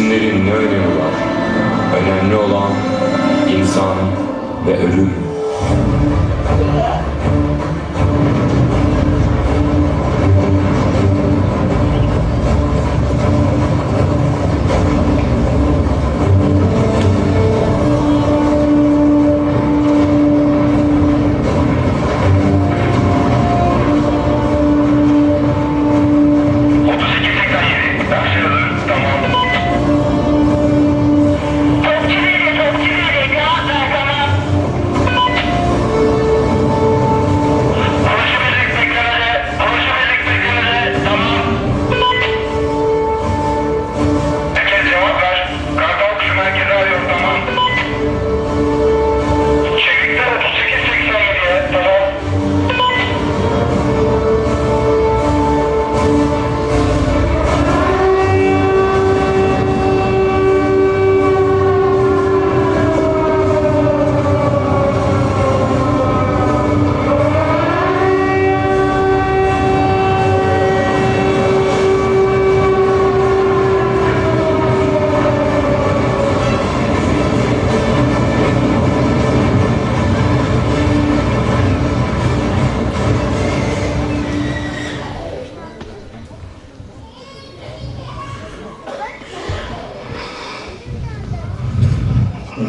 isimlerin ne önemi var? Önemli olan insan ve ölüm.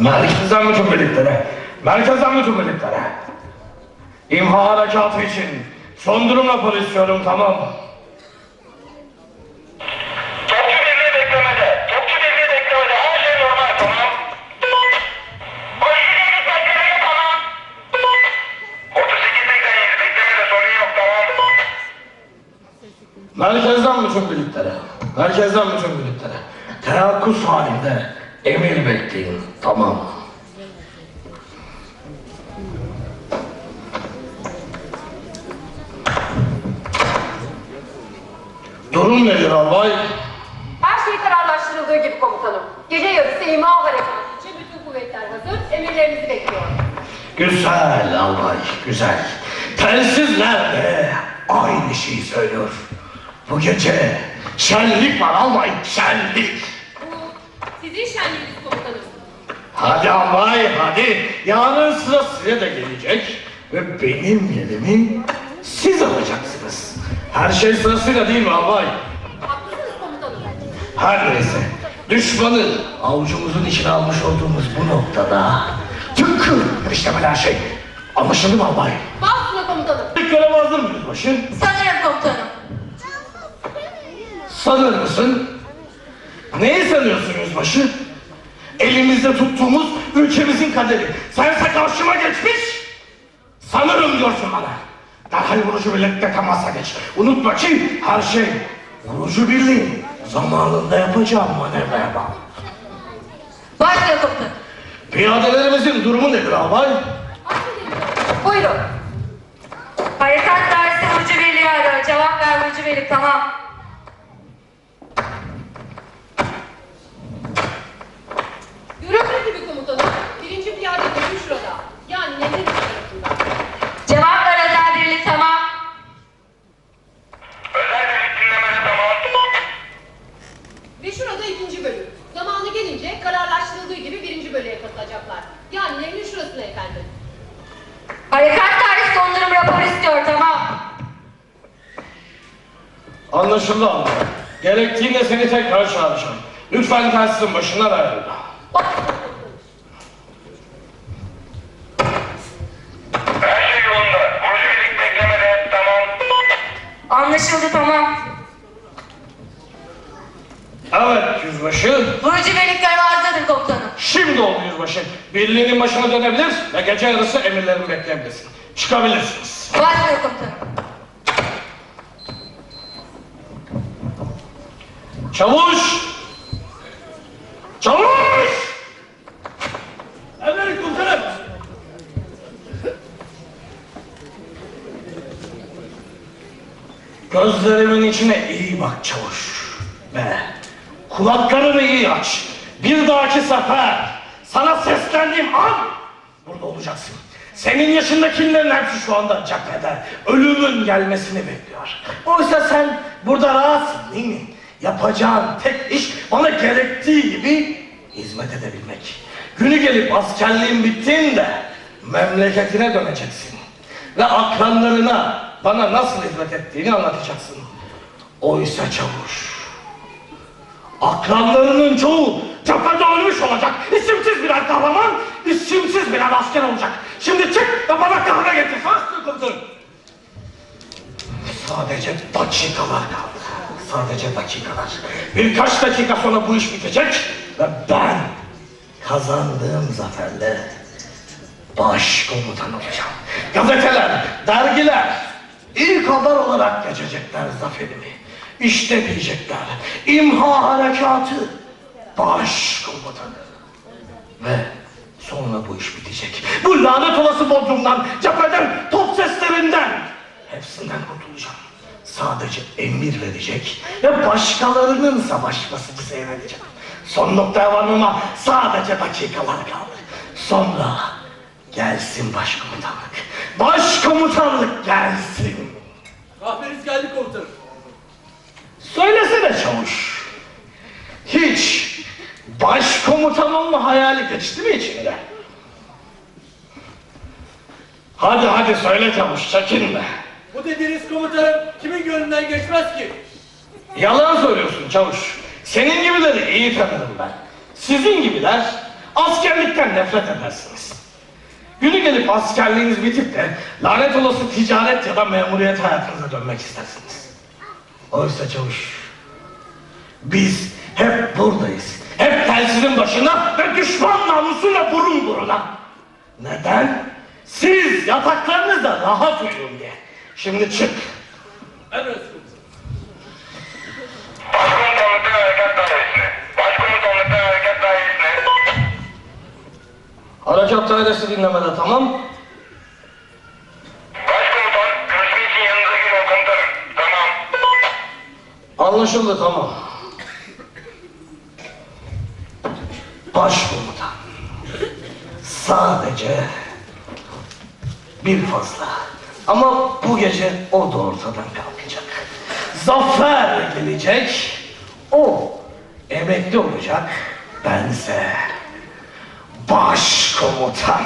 Merkezden bütün birliklere, merkezden bütün birliklere. İmha harekatı için son durum raporu istiyorum tamam. Topçu birliği beklemede. Topçu birliği beklemede. Her şey normal tamam. Koşu birliği beklemede tamam. 3887 beklemede sorun yok tamam. Merkezden bütün birliklere, merkezden bütün birliklere. Teyakkuz halinde emir bekleyin tamam. Durum nedir albay? Her şey kararlaştırıldığı gibi komutanım. Gece yarısı imha harekatı için bütün kuvvetler hazır, emirlerinizi bekliyor. Güzel albay, güzel. Telsiz nerede? Aynı şeyi söylüyor. Bu gece şenlik var albay, şenlik. Bu sizin şenliğiniz komutanım. Hadi albay, hadi. Yarın sıra size de gelecek. Ve benim yerimi siz alacaksınız. Her şey sırasıyla değil mi albay? Haklısınız komutanım. Her neyse. Düşmanı avucumuzun içine almış olduğumuz bu noktada tıkır işlemeli her şey. Anlaşıldı mı albay? Bastına komutanım. Görev hazır mı yüzbaşı? Sanırım komutanım. Sanır mısın? Neyi sanıyorsun yüzbaşı? Elimizde tuttuğumuz ülkemizin kaderi. Sense karşıma geçmiş. Sanırım diyorsun bana. Derhal vurucu birlikte temasa geç. Unutma ki her şey vurucu birliğin zamanında yapacağım manevraya bağlı. Başla komutanım. Piyadelerimizin durumu nedir albay? Buyurun. Harekat dersi Burcu Birliği arıyor. Cevap ver Burcu Birlik tamam. Görüldüğü gibi komutanım. Birinci bölüm şurada. Yani Nevzat tarafında. Cevap ver Özel Birlik tamam. Özel birlik dinlemede tamam. Ve şurada ikinci bölüm. Zamanı gelince kararlaştırıldığı gibi birinci bölüye katılacaklar. Yani Nevzat şurasına efendim. Harekat dersi son durum raporu istiyor tamam. Anlaşıldı albay. Gerektiğinde seni tekrar çağıracağım. Lütfen telsizin başından ayrılma. Evet yüzbaşı. Görev hazırdır komutanım. Şimdi oldu yüzbaşı. Birliğinin başına dönebilir ve gece yarısı emirlerimi bekleyebilirsin. Çıkabilirsiniz. Başla komutanım. Çavuş! Çavuş! Evet komutanım. Gözlerimin içine iyi bak çavuş. Ve kulaklarını iyi aç. Bir dahaki sefer sana seslendiğim an burada olacaksın. Senin yaşındakilerin hepsi şu anda cephede. Ölümün gelmesini bekliyor. Oysa sen burada rahatsın değil mi? Yapacağın tek iş bana gerektiği gibi hizmet edebilmek. Günü gelip askerliğin bittiğinde memleketine döneceksin. Ve akranlarına bana nasıl hizmet ettiğini anlatacaksın. Oysa çavuş. Akranlarının çoğu cephede ölmüş olacak. İsimsiz birer kahraman, isimsiz birer asker olacak. Şimdi çık ve bana kahve getir. Faslı komutanım. Sadece dakikalar kaldı. Sadece dakikalar. Birkaç dakika sonra bu iş bitecek ve ben kazandığım zaferle başkomutan olacağım. Gazeteler, dergiler ilk haber olarak geçecekler zaferimi. İşte diyecekler, imha harekatı başkomutanı. Ve sonra bu iş bitecek. Bu lanet olası Bodrum'dan, cepheden, top seslerinden hepsinden kurtulacağım. Sadece emir verecek ve başkalarının savaşmasını seyredeceğim. Son noktaya varmama sadece dakikalar kaldı. Sonra gelsin başkomutanlık. Başkomutanlık gelsin. Kahveniz geldi komutanım. Söylesene çavuş. Hiç başkomutan olma hayali geçti mi içinde? Hadi hadi söyle çavuş çekinme. Bu dediğiniz komutanım kimin gönlünden geçmez ki? Yalan söylüyorsun çavuş. Senin gibileri iyi tanırım ben. Sizin gibiler askerlikten nefret edersiniz. Günü gelip askerliğiniz bitip de lanet olası ticaret ya da memuriyet hayatınıza dönmek istersiniz. Oysa çavuş, biz hep buradayız. Hep telsizin başına ve düşman namusuyla burun buruna. Neden? Siz yataklarınızda rahat uyuyun diye. Şimdi çık. Emredersiniz komutanım. Başkomutanlıktan harekat dairesine. Başkomutanlıktan harekat dairesine. Harekat dairesi dinlemede tamam. Anlaşıldı tamam. Başkomutan. Sadece bir fazla. Ama bu gece o da ortadan kalkacak. Zafer gelecek. O emekli olacak. Bense başkomutan.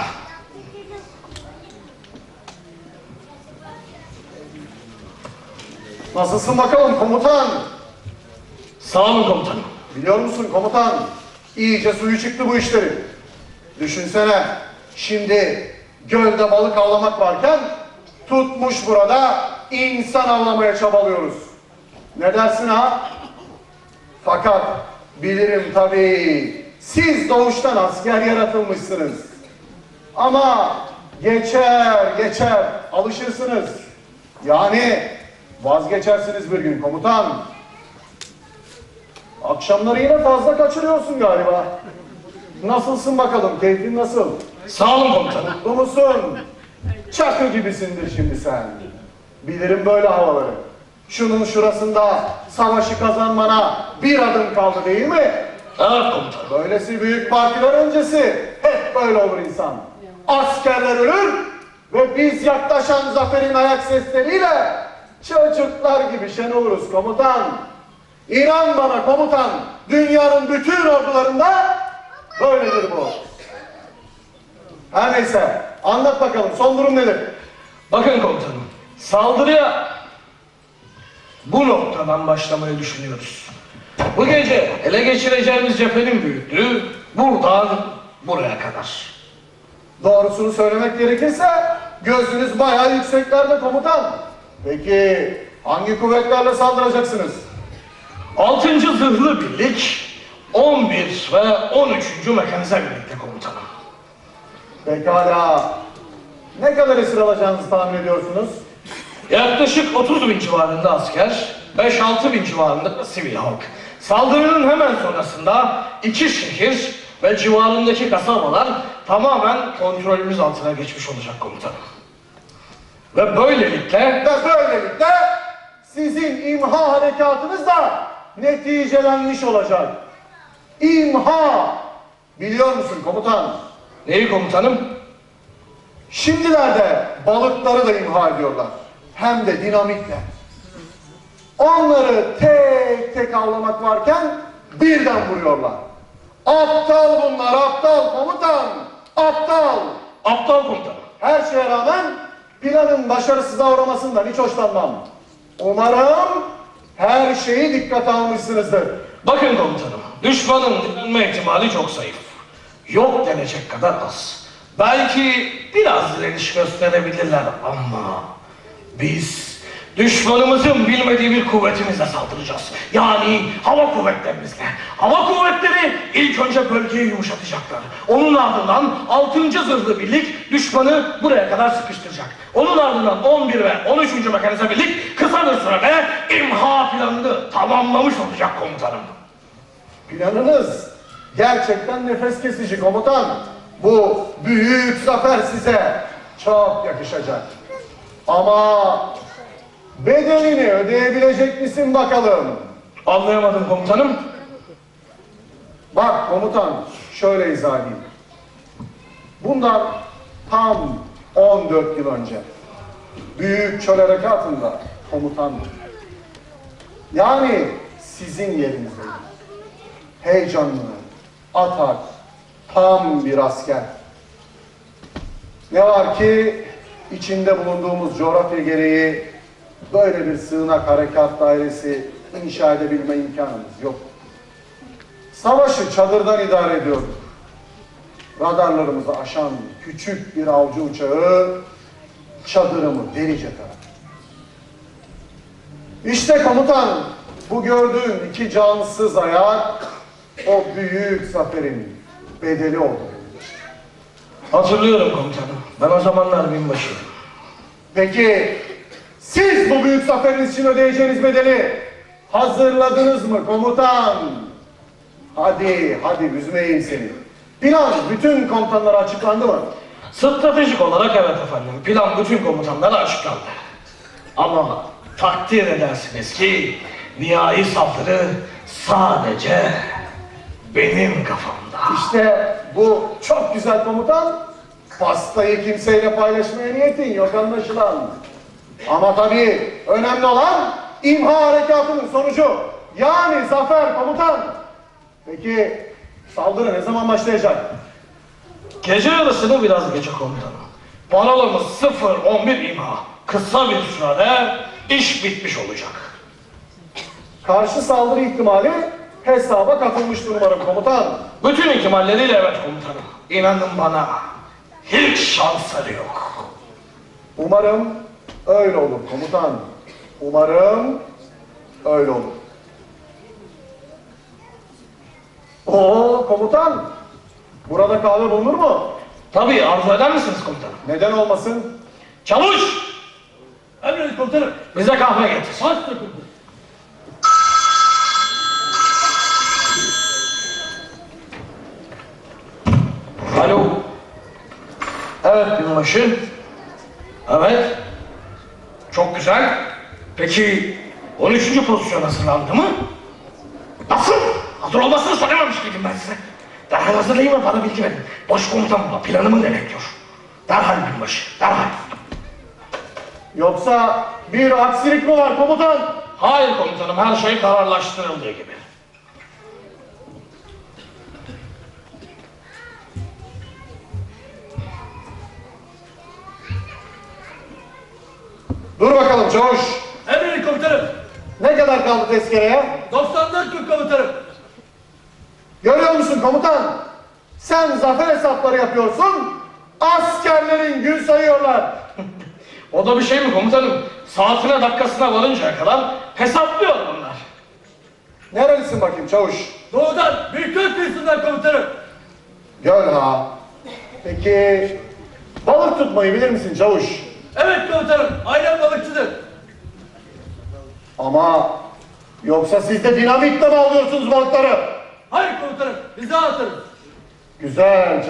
Nasılsın bakalım komutan? Sağ olun komutanım. Biliyor musun komutan? İyice suyu çıktı bu işlerin. Düşünsene, şimdi gölde balık avlamak varken tutmuş burada insan avlamaya çabalıyoruz. Ne dersin ha? Fakat bilirim tabii siz doğuştan asker yaratılmışsınız. Ama geçer geçer alışırsınız. Yani vazgeçersiniz bir gün komutan. Akşamları yine fazla kaçırıyorsun galiba. Nasılsın bakalım? Keyfin nasıl? Sağ olun komutanım. Mutlu musun? Çakı gibisindir şimdi sen. Bilirim böyle havaları. Şunun şurasında savaşı kazanmana bir adım kaldı değil mi? Evet komutanım. Böylesi büyük partiler öncesi hep böyle olur insan. Askerler ölür ve biz yaklaşan zaferin ayak sesleriyle çocuklar gibi şen oluruz komutan. İnan bana komutan, dünyanın bütün ordularında böyledir bu. Her neyse, anlat bakalım son durum nedir? Bakın komutanım, saldırıya bu noktadan başlamayı düşünüyoruz. Bu gece ele geçireceğimiz cephenin büyüklüğü buradan buraya kadar. Doğrusunu söylemek gerekirse gözünüz bayağı yükseklerde komutan. Peki hangi kuvvetlerle saldıracaksınız? 6. Zırhlı Birlik, 11 ve 13. Mekanize Birlik'te komutanım. Pekala. Ne kadar esir alacağınızı tahmin ediyorsunuz? Yaklaşık 30 bin civarında asker, 5-6 bin civarında da sivil halk. Saldırının hemen sonrasında iki şehir ve civarındaki kasabalar tamamen kontrolümüz altına geçmiş olacak komutanım. Ve böylelikle Ve böylelikle sizin imha harekatınız da neticelenmiş olacak. İmha! Biliyor musun komutan? neyi komutanım? Şimdilerde balıkları da imha ediyorlar. Hem de dinamitle. Onları tek tek avlamak varken birden vuruyorlar. Aptal bunlar, aptal komutan. Aptal. Aptal komutanım. Her şeye rağmen planın başarısıza uğramasından hiç hoşlanmam. Umarım her şeyi dikkate almışsınızdır. Bakın komutanım, düşmanın direnme ihtimali çok zayıf. Yok denecek kadar az. Belki biraz direniş gösterebilirler ama biz düşmanımızın bilmediği bir kuvvetimizle saldıracağız. Yani hava kuvvetlerimizle. Hava kuvvetleri ilk önce bölgeyi yumuşatacaklar. Onun ardından 6. zırhlı birlik düşmanı buraya kadar sıkıştıracak. Onun ardından 11 ve 13. mekanize birlik kısa bir sürede imha planını tamamlamış olacak komutanım. Planınız gerçekten nefes kesici komutan. Bu büyük zafer size çok yakışacak. Ama bedelini ödeyebilecek misin bakalım? Anlayamadım komutanım. Bak komutan şöyle izah edeyim. Bundan tam 14 yıl önce Büyük Çöl Harekatı'nda komutandım. Yani sizin yerinizdeydim. Heyecanlı, atak, tam bir asker. Ne var ki içinde bulunduğumuz coğrafya gereği böyle bir sığınak harekat dairesi inşa edebilme imkanımız yok. Savaşı çadırdan idare ediyorduk. Radarlarımızı aşan küçük bir avcı uçağı çadırımı delice taradı. İşte komutan bu gördüğün iki cansız ayak o büyük zaferin bedeli oldu. Hatırlıyorum komutanım. Ben o zamanlar binbaşıydım. Peki siz bu büyük zaferiniz için ödeyeceğiniz bedeli hazırladınız mı komutan? Hadi, hadi üzmeyeyim seni. Plan bütün komutanlara açıklandı mı? Stratejik olarak evet efendim. Plan bütün komutanlara açıklandı. Ama takdir edersiniz ki nihai saldırı sadece benim kafamda. İşte bu çok güzel komutan. Pastayı kimseyle paylaşmaya niyetin yok anlaşılan. Ama tabii önemli olan imha harekatının sonucu. Yani zafer komutan. Peki saldırı ne zaman başlayacak? Gece yarısını biraz gece komutanım. Parolamız 0-11 imha. Kısa bir sürede iş bitmiş olacak. Karşı saldırı ihtimali hesaba katılmıştır umarım komutan. Bütün ihtimalleriyle evet komutanım. İnanın bana hiç şansları yok. Umarım öyle olur komutan. Umarım öyle olur. Oo komutan. Burada kahve bulunur mu? Tabii arzu eder misiniz komutanım? Neden olmasın? Çavuş! Emredin komutanım. Bize kahve getir. Başla komutanım. Alo. Evet binbaşı. Evet. Çok güzel. Peki 13. pozisyon hazırlandı mı? Nasıl? Hazır olmasını söylememiş miydim ben size? Derhal hazırlayın ve bana bilgi verin. Boş komutan baba planımı ne bekliyor? Derhal binbaşı, derhal. Yoksa bir aksilik mi var komutan? Hayır komutanım, her şey kararlaştırıldığı gibi. Dur bakalım çavuş. Emredin komutanım. Ne kadar kaldı tezkereye? 94 gün komutanım. Görüyor musun komutan? Sen zafer hesapları yapıyorsun. Askerlerin gün sayıyorlar. O da bir şey mi komutanım? Saatine dakikasına varıncaya kadar hesaplıyor bunlar. Nerelisin bakayım çavuş? Doğudan Büyükköy kıyısından komutanım. Gör ha. Peki balık tutmayı bilir misin çavuş? Evet komutanım. Ailem balıkçıdır. Ama yoksa siz de dinamitle mi alıyorsunuz balıkları? Hayır komutanım. Biz daha atarız. Güzel.